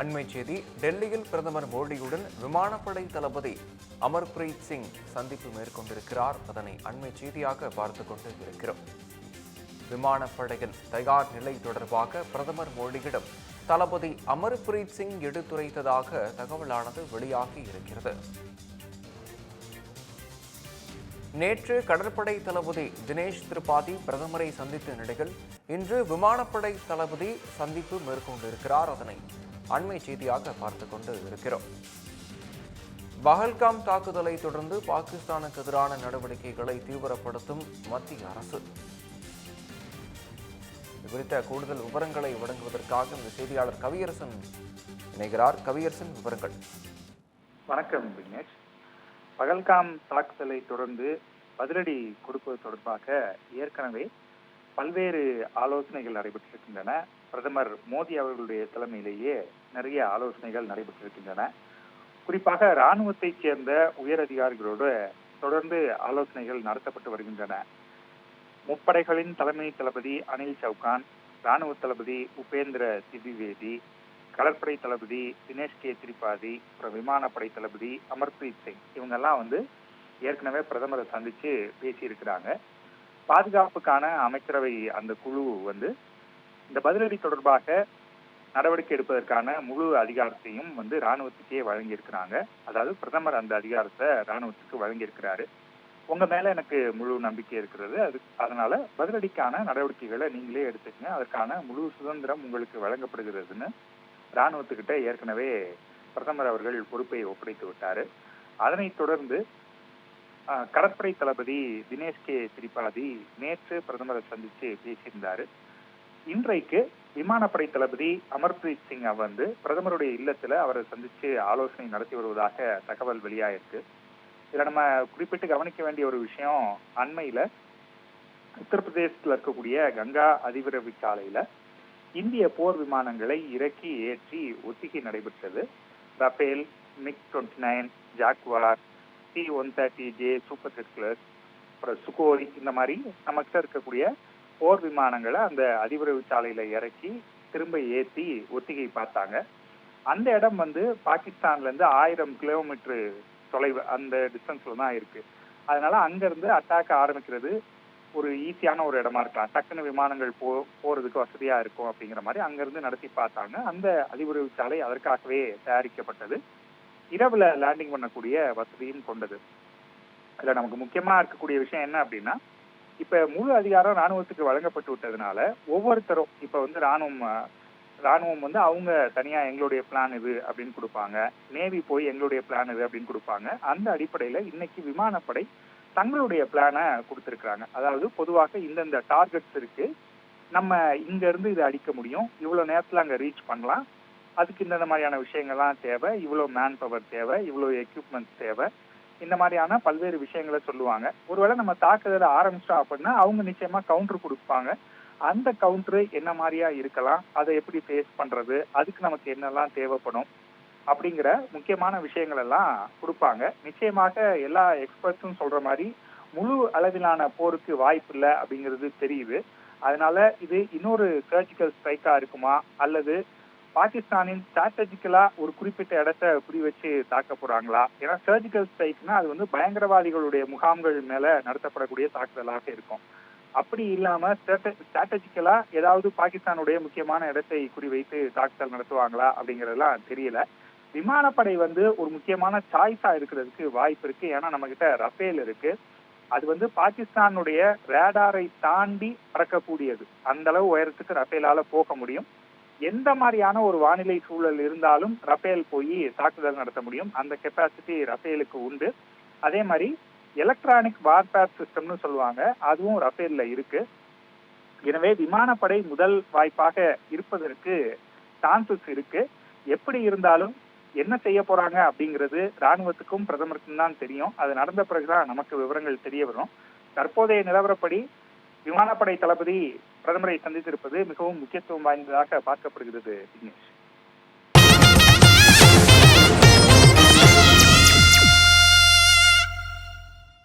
அண்மை செய்தி டெல்லியில் பிரதமர் மோடியுடன் விமானப்படை தளபதி அமர்பிரீத் சிங் சந்திப்பு மேற்கொண்டிருக்கிறார். அதனை அண்மை செய்தியாக பார்த்து கொண்டு இருக்கிறோம் விமானப்படையின் தயார் நிலை தொடர்பாக பிரதமர் மோடியிடம் தளபதி அமர்பிரீத் சிங் எடுத்துரைத்ததாக தகவலானது வெளியாகி இருக்கிறது. நேற்று கடற்படை தளபதி தினேஷ் திரிபாதி பிரதமரை சந்தித்த நிலையில் இன்று விமானப்படை தளபதி சந்திப்பு மேற்கொண்டிருக்கிறார். அதனை அண்மை செய்தியாக பார்த்து கொண்டு இருக்கிறோம். பஹல்காம் தாக்குதலை தொடர்ந்து பாகிஸ்தானுக்கு எதிரான நடவடிக்கைகளை தீவிரப்படுத்தும் மத்திய அரசு. குறித்த கூடுதல் விவரங்களை வழங்குவதற்காக இந்த செய்தியாளர் கவியரசன் இணைகிறார். கவியரசன் விவரங்கள். வணக்கம் விக்னேஷ். பகல்காம் தாக்குதலை தொடர்ந்து பதிலடி கொடுப்பது தொடர்பாக ஏற்கனவே பல்வேறு ஆலோசனைகள் நடைபெற்றிருக்கின்றன. பிரதமர் மோடி அவர்களுடைய தலைமையிலேயே நிறைய ஆலோசனைகள் நடைபெற்றிருக்கின்றன. குறிப்பாக இராணுவத்தைச் சேர்ந்த உயர் அதிகாரிகளோடு தொடர்ந்து ஆலோசனைகள் நடத்தப்பட்டு வருகின்றன. முப்படைகளின் தலைமை தளபதி அனில் சவுகான் ராணுவ தளபதி உபேந்திர திவிவேதி கடற்படை தளபதி தினேஷ் கே. திரிபாதி அப்புறம் விமானப்படை தளபதி அமர்பிரீத் சிங் இவங்கெல்லாம் வந்து ஏற்கனவே பிரதமரை சந்திச்சு பேசியிருக்கிறாங்க. பாதுகாப்புக்கான அமைச்சரவை அந்த குழு வந்து இந்த பதிலடி தொடர்பாக நடவடிக்கை எடுப்பதற்கான முழு அதிகாரத்தையும் வந்து ராணுவத்துக்கே வழங்கியிருக்கிறாங்க. அதாவது பிரதமர் அந்த அதிகாரத்தை ராணுவத்துக்கு வழங்கியிருக்கிறாரு. உங்க மேல எனக்கு முழு நம்பிக்கை இருக்கிறது. அது அதனால பதிலடிக்கான நடவடிக்கைகளை நீங்களே எடுத்துக்கங்க. அதற்கான முழு சுதந்திரம் உங்களுக்கு வழங்கப்படுகிறதுன்னு ராணுவத்துக்கிட்ட ஏற்கனவே பிரதமர் அவர்கள் பொறுப்பை ஒப்படைத்து விட்டாரு. அதனைத் தொடர்ந்து கடற்படை தளபதி தினேஷ் கே திரிபாதி நேற்று பிரதமரை சந்திச்சு பேசியிருந்தாரு. இன்றைக்கு விமானப்படை தளபதி அமர்பிரீத் சிங் வந்து பிரதமருடைய இல்லத்துல அவரை சந்திச்சு ஆலோசனை நடத்தி வருவதாக தகவல் வெளியாயிருக்கு. இதுல நம்ம குறிப்பிட்டு கவனிக்க வேண்டிய ஒரு விஷயம் அண்மையில உத்தரப்பிரதேசத்துல இருக்கக்கூடிய கங்கா அதிவிரைவு சாலையில இந்திய போர் விமானங்களை இறக்கி ஏற்றி ஒத்திகை நடைபெற்றது. Rafale MiG twenty nine Jaguar C one thirty J super ஹெட்லர் அப்புறம் சுகோய் இந்த மாதிரி நமக்கிட்ட இருக்கக்கூடிய போர் விமானங்களை அந்த அதிபரவு சாலையில இறக்கி திரும்ப ஏற்றி ஒத்திகை பார்த்தாங்க. அந்த இடம் வந்து பாகிஸ்தான்ல இருந்து ஆயிரம் கிலோமீட்டர் தொலைவு அந்த டிஸ்டன்ஸ்ல தான் இருக்கு. அதனால அங்க இருந்து அட்டாக் ஆரம்பிக்கிறது ஒரு ஈஸியான ஒரு இடமா இருக்கலாம். டக்குன்னு விமானங்கள் போ போறதுக்கு வசதியா இருக்கும் அப்படிங்கிற மாதிரி அங்கிருந்து நடத்தி பார்த்தாங்க. அந்த அதிபரவு சாலை அதற்காகவே தயாரிக்கப்பட்டது. இரவுல லேண்டிங் பண்ணக்கூடிய வசதியும் கொண்டது. இதுல நமக்கு முக்கியமா இருக்கக்கூடிய விஷயம் என்ன அப்படின்னா இப்ப முழு அதிகாரம் ராணுவத்துக்கு வழங்கப்பட்டு விட்டதுனால ஒவ்வொருத்தரும் இப்ப வந்து ராணுவம் ராணுவம் வந்து அவங்க தனியா எங்களுடைய பிளான் இது அப்படின்னு கொடுப்பாங்க. நேவி போய் எங்களுடைய பிளான் இது அப்படின்னு கொடுப்பாங்க. அந்த அடிப்படையில இன்னைக்கு விமானப்படை தங்களுடைய பிளானை கொடுத்துருக்குறாங்க. அதாவது பொதுவாக இந்தந்த டார்கெட்ஸ் இருக்கு. நம்ம இங்க இருந்து இதை அடிக்க முடியும். இவ்வளவு நேரத்துல அங்க ரீச் பண்ணலாம். அதுக்கு இந்தந்த மாதிரியான விஷயங்கள்லாம் தேவை. இவ்வளவு மேன் பவர் தேவை. இவ்வளவு எக்யூப்மெண்ட்ஸ் தேவை. இந்த மாதிரியான பல்வேறு விஷயங்களை சொல்லுவாங்க. ஒருவேளை நம்ம தாக்குதலை ஆரம்பிச்சிட்டோம் அப்படின்னா அவங்க நிச்சயமா கவுண்டர் கொடுப்பாங்க. அந்த கவுண்டர் என்ன மாதிரியா இருக்கலாம் அதை எப்படி ஃபேஸ் பண்றது அதுக்கு நமக்கு என்னெல்லாம் தேவைப்படும் அப்படிங்கிற முக்கியமான விஷயங்கள் எல்லாம் கொடுப்பாங்க. நிச்சயமாக எல்லா எக்ஸ்பர்ட்ஸும் சொல்ற மாதிரி முழு அளவிலான போருக்கு வாய்ப்பு இல்லை அப்படிங்கிறது தெரியுது. அதனால இது இன்னொரு சர்ஜிக்கல் ஸ்ட்ரைக்கா இருக்குமா அல்லது பாகிஸ்தானின் ஸ்ட்ராட்டஜிக்கலா ஒரு குறிப்பிட்ட இடத்த குறி வச்சு தாக்க போறாங்களா? ஏன்னா சர்ஜிக்கல் ஸ்ட்ரைக்னா அது வந்து பயங்கரவாதிகளுடைய முகாம்கள் மேல நடத்தப்படக்கூடிய தாக்குதலாக இருக்கும். அப்படி இல்லாம ஸ்ட்ராட்டஜிக்கலா ஏதாவது பாகிஸ்தானுடைய முக்கியமான இடத்தை குறிவைத்து தாக்குதல் நடத்துவாங்களா அப்படிங்கறதெல்லாம் தெரியல. விமானப்படை வந்து ஒரு முக்கியமான சாய்ஸா இருக்கிறதுக்கு வாய்ப்பு இருக்கு. ஏன்னா நம்ம கிட்ட ரஃபேல் இருக்கு. அது வந்து பாகிஸ்தானுடைய ரேடாரை தாண்டி பறக்கக்கூடியது. அந்த அளவு உயரத்துக்கு ரஃபேலால போக முடியும். எந்த மாதிரியான ஒரு வானிலை சூழல் இருந்தாலும் ரஃபேல் போய் தாக்குதல் நடத்த முடியும். அந்த கெப்பாசிட்டி ரஃபேலுக்கு உண்டு. அதே மாதிரி எலக்ட்ரானிக் வார்பேர் சிஸ்டம்னு சொல்லுவாங்க. அதுவும் ரஃபேல்ல இருக்கு. எனவே விமானப்படை முதல் வாய்ப்பாக இருப்பதற்கு சான்சஸ் இருக்கு. எப்படி இருந்தாலும் என்ன செய்ய போறாங்க அப்படிங்கிறது ராணுவத்துக்கும் பிரதமருக்கும் தான் தெரியும். அது நடந்த பிறகுதான் நமக்கு விவரங்கள் தெரிய வரும். தற்போதைய நிலவரப்படி விமானப்படை தளபதி பிரதமரை சந்தித்திருப்பது மிகவும் முக்கியத்துவம் வாய்ந்ததாக பார்க்கப்படுகிறது விக்னேஷ்.